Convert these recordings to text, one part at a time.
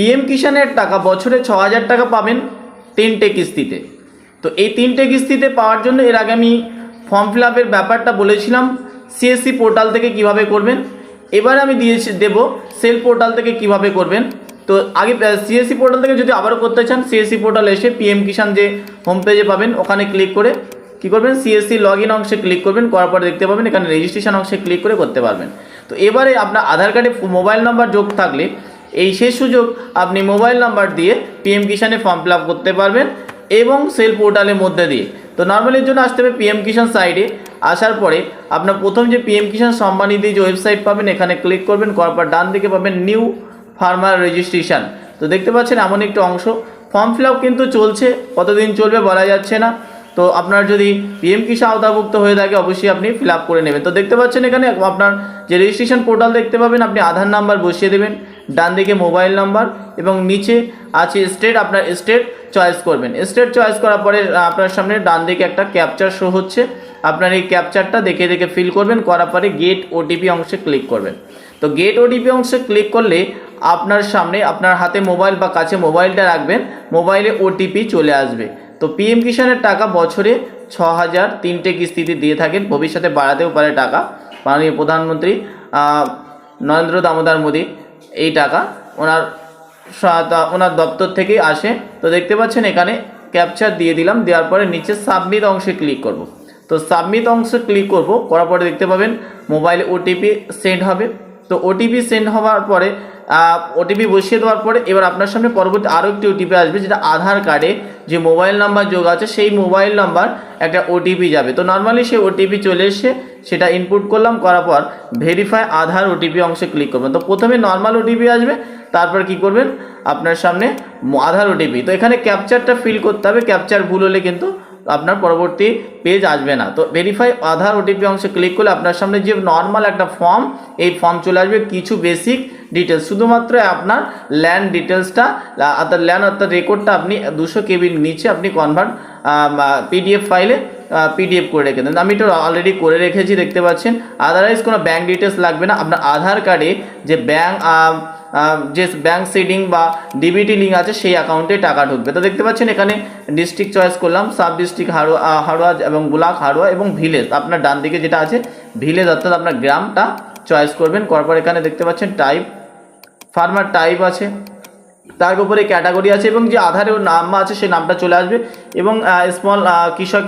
PM কিষানের টাকা বছরে ছ হাজার টাকা পাবেন তিনটে কিস্তিতে। তো এই তিনটে কিস্তিতে পাওয়ার জন্য এর আগে আমি ফর্ম ফিল আপের ব্যাপারটা বলেছিলাম সিএসসি পোর্টাল থেকে কীভাবে করবেন। এবার আমি দিয়েছি দেব সেল পোর্টাল থেকে কীভাবে করবেন। তো আগে সিএসসি পোর্টাল থেকে যদি আবারও করতে চান সিএসসি পোর্টাল এসে পিএম কিষান যে হোম পেজে পাবেন, ওখানে ক্লিক করে কি করবেন? সিএসসি লগ ইন অংশে ক্লিক করবেন, করার পরে দেখতে পাবেন এখানে রেজিস্ট্রেশন অংশে ক্লিক করে করতে পারবেন। তো এবারে আপনার আধার কার্ডে মোবাইল নাম্বার যোগ থাকলে এই শেষ সুযোগ আপনি মোবাইল নাম্বার দিয়ে পিএম কিষানে ফর্ম ফিল করতে পারবেন এবং সেল পোর্টালের মধ্যে দিয়ে। তো নর্মালির জন্য আসতে হবে পিএম কিষান সাইডে আসার পরে আপনার প্রথম যে পিএম কিষান সম্মানিত যে ওয়েবসাইট পাবেন, এখানে ক্লিক করবেন, করার পর ডান দিকে পাবেন নিউ ফার্মার রেজিস্ট্রেশন তো দেখতে পাচ্ছেন এমন একটি অংশ। ফর্ম ফিল কিন্তু চলছে, কতদিন চলবে বলা যাচ্ছে না। তো আপনার যদি পিএম কিষা আওতাভুক্ত হয়ে থাকে, অবশ্যই আপনি ফিল করে নেবেন। তো দেখতে পাচ্ছেন এখানে আপনার যে রেজিস্ট্রেশন পোর্টাল দেখতে পাবেন, আপনি আধার নাম্বার বসিয়ে দেবেন। ডান দিকে মোবাইল নাম্বার এবং নিচে আছে স্টেট, আপনার স্টেট চয়েস করবেন। স্টেট চয়েস করার পরে আপনার সামনে ডান দিকে একটা ক্যাপচার শো হচ্ছে। আপনার এই ক্যাপচারটা দেখে দেখে ফিল করবেন, করার পরে গেট ওটিপি অংশে ক্লিক করবেন। তো গেট ওটিপি অংশে ক্লিক করলে আপনার সামনে, আপনার হাতে মোবাইল বা কাছে মোবাইলটা রাখবেন, মোবাইলে ওটিপি চলে আসবে। তো পিএম কিষানের টাকা বছরে ছ হাজার তিনটে কিস্তিতে দিয়ে থাকেন। ভবিষ্যতে বাড়াতেও পারে টাকা। মাননীয় প্রধানমন্ত্রী নরেন্দ্র দামোদর মোদী এই টাকা ওনার ওনার দপ্তর থেকেই আসে। তো দেখতে পাচ্ছেন এখানে ক্যাপচার দিয়ে দিলাম, দেওয়ার পরে নিচে সাবমিট অংশে ক্লিক করব। তো সাবমিট অংশে ক্লিক করব, করার পরে দেখতে পাবেন মোবাইলে ওটিপি সেন্ড হবে। তো ওটিপি সেন্ড হওয়ার পরে ওটিপি বসিয়ে দেওয়ার পরে এবার আপনার সামনে পরবর্তী আরও একটি ওটিপি আসবে, যেটা আধার কার্ডে যে মোবাইল নাম্বার যোগ আছে, সেই মোবাইল নাম্বার একটা ওটিপি যাবে। তো নর্মালি সেই ওটিপি চলে এসে সেটা ইনপুট করলাম, করার পর ভেরিফাই আধার ওটিপি অংশে ক্লিক করবেন। তো প্রথমে নর্মাল ওটিপি আসবে, তারপর কি করবেন? আপনার সামনে আধার ওটিপি তো এখানে ক্যাপচারটা ফিল করতে হবে ক্যাপচার ভুল হলে কিন্তু আপনার পরবর্তী পেজ আসবে না। তো ভেরিফাই আধার ওটিপি অংশে ক্লিক করলে আপনার সামনে যে নর্মাল একটা ফর্ম এই ফর্ম চলে আসবে। কিছু বেসিক ডিটেলস শুধুমাত্র আপনার ল্যান্ড ডিটেলসটা অর্থাৎ ল্যান্ড অর্থাৎ রেকর্ডটা আপনি দুশো কেবির নিচে আপনি কনভার্ট পিডিএফ ফাইলে পিডিএফ করে রেখে দেন। আমি এটা অলরেডি করে রেখেছি দেখতে পাচ্ছেন। আদারওয়াইজ কোনো ব্যাঙ্ক ডিটেলস লাগবে না। আপনার আধার কার্ডে যে ব্যাঙ্ক যে ব্যাঙ্ক সিডিং বা ডিবিটি লিঙ্ক আছে সেই অ্যাকাউন্টে টাকা ঢুকবে। তো দেখতে পাচ্ছেন এখানে ডিস্ট্রিক্ট চয়েস করলাম সাব ডিস্ট্রিক্ট হাড়োয়া আহ, হাড়োয়া এবং ব্লক হাড়োয়া এবং ভিলেজ আপনার ডান দিকে যেটা আছে ভিলেজ অর্থাৎ আপনার গ্রামটা চয়েস করবেন। করার পর এখানে দেখতে পাচ্ছেন টাইপ ফার্মার টাইপ আছে। তার উপরে ক্যাটাগরি আছে এবং যে আধারের নাম আছে সেই নামটা চলে আসবে এবং স্মল কৃষক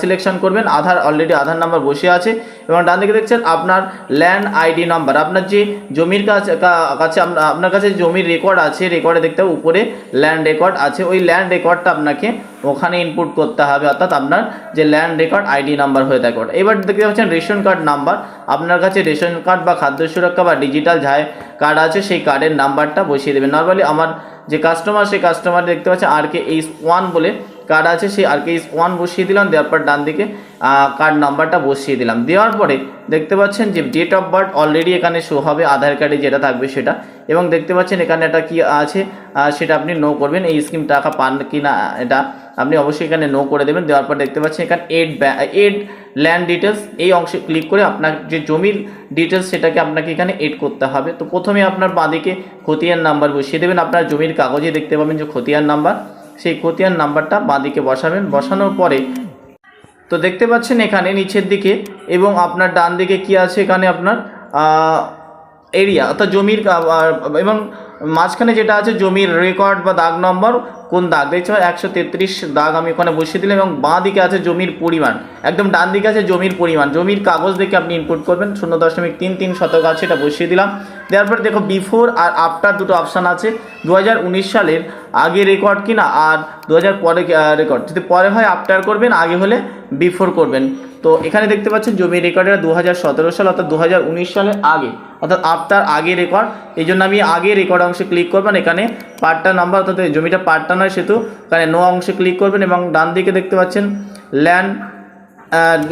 সিলেকশন করবেন। আধার অলরেডি আধার নাম্বার বসে আছে এবং ডান দিকে দেখছেন আপনার ল্যান্ড আইডি নাম্বার আপনার যে জমির কাছে কাছে আপ- আপনার কাছে জমির রেকর্ড আছে রেকর্ডে দেখতে হবে। উপরে ল্যান্ড রেকর্ড আছে। ওই ল্যান্ড রেকর্ডটা আপনাকে ওখানে ইনপুট করতে হবে, অর্থাৎ আপনার যে ল্যান্ড রেকর্ড আইডি নাম্বার হয়ে থাকে ওটা। এবার দেখতে পাচ্ছেন রেশন কার্ড নাম্বার আপনার কাছে রেশন কার্ড বা খাদ্য সুরক্ষা বা ডিজিটাল যাই কার্ড আছে, সেই কার্ডের নাম্বারটা বসিয়ে দেবেন। নর্মালি আমার যে কাস্টমার সেই কাস্টমার দেখতে পাচ্ছেন আর কে এইচ ওয়ান বলে কার্ড আছে, সেই আর কে এইচ ওয়ান বসিয়ে দিলাম, দেওয়ার পর ডান দিকে কার্ড নাম্বারটা বসিয়ে দিলাম। দেওয়ার পরে দেখতে পাচ্ছেন যে ডেট অফ বার্থ অলরেডি এখানে শো হবে, আধার কার্ডে যেটা থাকবে সেটা। এবং দেখতে পাচ্ছেন এখানে একটা কি আছে সেটা আপনি নো করবেন, এই স্কিম টাকা পান কি না এটা আপনি অবশ্যই এখানে নো করে দেবেন, দেওয়ার পর দেখতে পাচ্ছেন এখানে এড এড ল্যান্ড ডিটেলস এই অংশে ক্লিক করে আপনার যে জমির ডিটেলস সেটাকে আপনাকে এখানে এড করতে হবে। তো প্রথমে আপনার বাঁদিকে খতিয়ান নাম্বার বসিয়ে দেবেন, আপনার জমির কাগজে দেখতে পাবেন যে খতিয়ান নাম্বার সেই খতিয়ান নাম্বারটা বাঁদিকে বসাবেন। বসানোর পরে তো দেখতে পাচ্ছেন এখানে নিচের দিকে এবং আপনার ডান দিকে কি আছে এখানে আপনার এরিয়া অর্থাৎ জমির এবং মাঝখানে যেটা আছে, জমির রেকর্ড বা দাগ নম্বর কোন দাগ? দেখছ একশো তেত্রিশ দাগ আমি ওখানে বসিয়ে দিলাম এবং বাঁ দিকে আছে জমির পরিমাণ। একদম ডান দিকে আছে জমির পরিমাণ। জমির কাগজ দেখে আপনি ইনপুট করবেন, শূন্য দশমিক তিন তিন শতক আছে, এটা বসিয়ে দিলাম। দেওয়ার পরে দেখো বিফোর আর আফটার দুটো অপশান আছে। দু হাজার উনিশ সালের আগে রেকর্ড কিনা আর দু হাজার পরে রেকর্ড যদি পরে হয় আফটার করবেন, আগে হলে বিফোর করবেন। তো এখানে দেখতে পাচ্ছেন জমি রেকর্ডের দু হাজার সতেরো সাল অর্থাৎ দু সালের আগে, অর্থাৎ আফটার আগে রেকর্ড এই জন্য আমি আগে রেকর্ড অংশে ক্লিক করবেন এখানে পার্টটা নাম্বার অর্থাৎ জমিটা পার্টটা নয় সেতু এখানে নো অংশে ক্লিক করবেন এবং ডান দিকে দেখতে পাচ্ছেন ল্যান্ড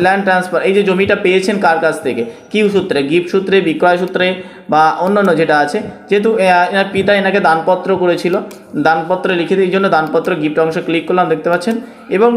ল্যান্ড ট্রান্সফার এই যে জমিটা পেয়েছেন কার কাছ থেকে? কি সূত্রে, গিফট সূত্রে, বিক্রয় সূত্রে বা অন্যান্য যেটা আছে। যেহেতু এনার পিতা এনাকে দানপত্র করেছিল, দানপত্র লিখে এই জন্য দানপত্র গিফট অংশ ক্লিক করলাম, দেখতে পাচ্ছেন? এবং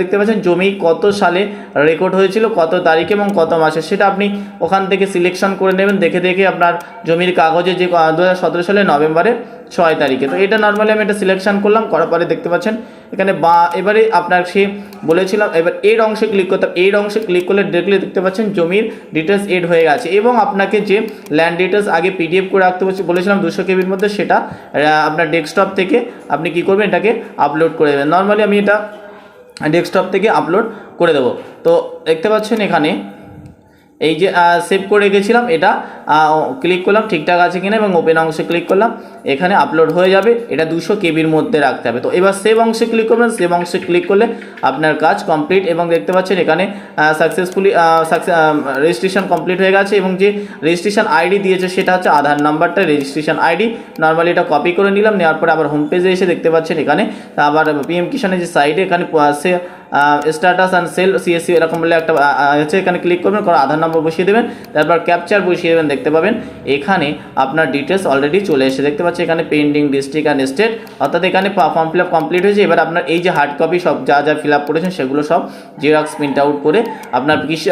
দেখতে পাচ্ছেন জমি কত সালে রেকর্ড হয়েছিল, কত তারিখে এবং কত মাসে, সেটা আপনি ওখান থেকে সিলেকশন করে নেবেন, দেখে দেখে আপনার জমির কাগজে যে দু হাজার সতেরো সালে নভেম্বরের ছয় তারিখে। তো এটা নর্মালি আমি এটা সিলেকশন করলাম, করার পরে দেখতে পাচ্ছেন এখানে বা, এবারে আপনার সে বলেছিলাম, এবার এর অংশে ক্লিক করতে এর অংশে ক্লিক করলে দেখলে দেখতে পাচ্ছেন জমির ডিটেলস এড হয়ে গেছে। এবং আপনাকে যে ল্যান্ড ডিটেলস আগে পিডিএফ করে রাখতে বলছি- বলেছিলাম দুশো কেবির মধ্যে সেটা আপনার ডেস্কটপ থেকে আপনি কি করবেন? এটাকে আপলোড করে দেবেন। নর্মালি আমি এটা ডেস্কটপ থেকে আপলোড করে দেবো। তো দেখতে পাচ্ছেন এখানে এই যে সেভ করে রেখেছিলাম, এটা ক্লিক করলাম, ঠিকঠাক আছে কিনা এবং ওপেন অংশে ক্লিক করলাম, এখানে আপলোড হয়ে যাবে, এটা দুশো কেবির মধ্যে রাখতে হবে। তো এবার সেভ অংশে ক্লিক করবেন সেভ অংশে ক্লিক করলে আপনার কাজ কমপ্লিট এবং দেখতে পাচ্ছেন এখানে সাকসেসফুলি রেজিস্ট্রেশন কমপ্লিট হয়ে গেছে এবং যে রেজিস্ট্রেশন আইডি দিয়েছে সেটা হচ্ছে আধার নাম্বারটা রেজিস্ট্রেশন আইডি নর্মালি এটা কপি করে নিলাম, নেওয়ার পরে আবার হোম পেজে এসে দেখতে পাচ্ছেন এখানে, আবার পিএম কিষানের যে সাইডে এখানে সে স্ট্যাটাস অ্যান্ড সেল সিএসসি এরকম বলে একটা আছে এখানে ক্লিক করবেন, করে আধার নম্বর বসিয়ে দেবেন, তারপর ক্যাপচার বসিয়ে দেবেন, দেখতে পাবেন এখানে আপনার ডিটেলস অলরেডি চলে এসে দেখতে পাচ্ছি এখানে পেন্ডিং ডিস্ট্রিক্ট অ্যান্ড স্টেট অর্থাৎ এখানে ফর্ম ফিল আপ কমপ্লিট হয়েছে। এবার আপনার এই যে হার্ড কপি সব যা যা ফিল আপ করেছেন, সেগুলো সব জেরক্স প্রিন্ট আউট করে আপনার কৃষি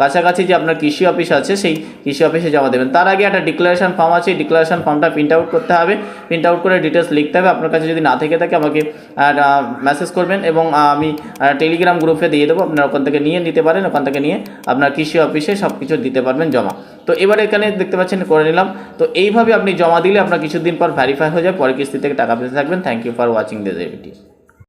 কাছাকাছি যে আপনার কৃষি অফিস আছে, সেই কৃষি অফিসে জমা দেবেন। তার আগে একটা ডিক্লারেশন ফর্ম আছে ডিক্লারেশন ফর্মটা প্রিন্ট আউট করতে হবে। প্রিন্ট আউট করে ডিটেলস লিখতে হবে। আপনার কাছে যদি না থেকে থাকে, আমাকে মেসেজ করবেন এবং আমি টেলিগ্রাম গ্রুপে দিয়ে দেবো। আপনার ওখান থেকে নিয়ে নিতে পারেন, ওখান থেকে নিয়ে আপনার কৃষি অফিসে সব কিছু দিতে পারবেন জমা। তো এবার এখানে দেখতে পাচ্ছেন, করে নিলাম। তো এইভাবে আপনি জমা দিলে আপনার কিছুদিন পর ভ্যারিফাই হয়ে যায়, পরে কিস্তি থেকে টাকা পেতে থাকবেন। Thank you for watching this video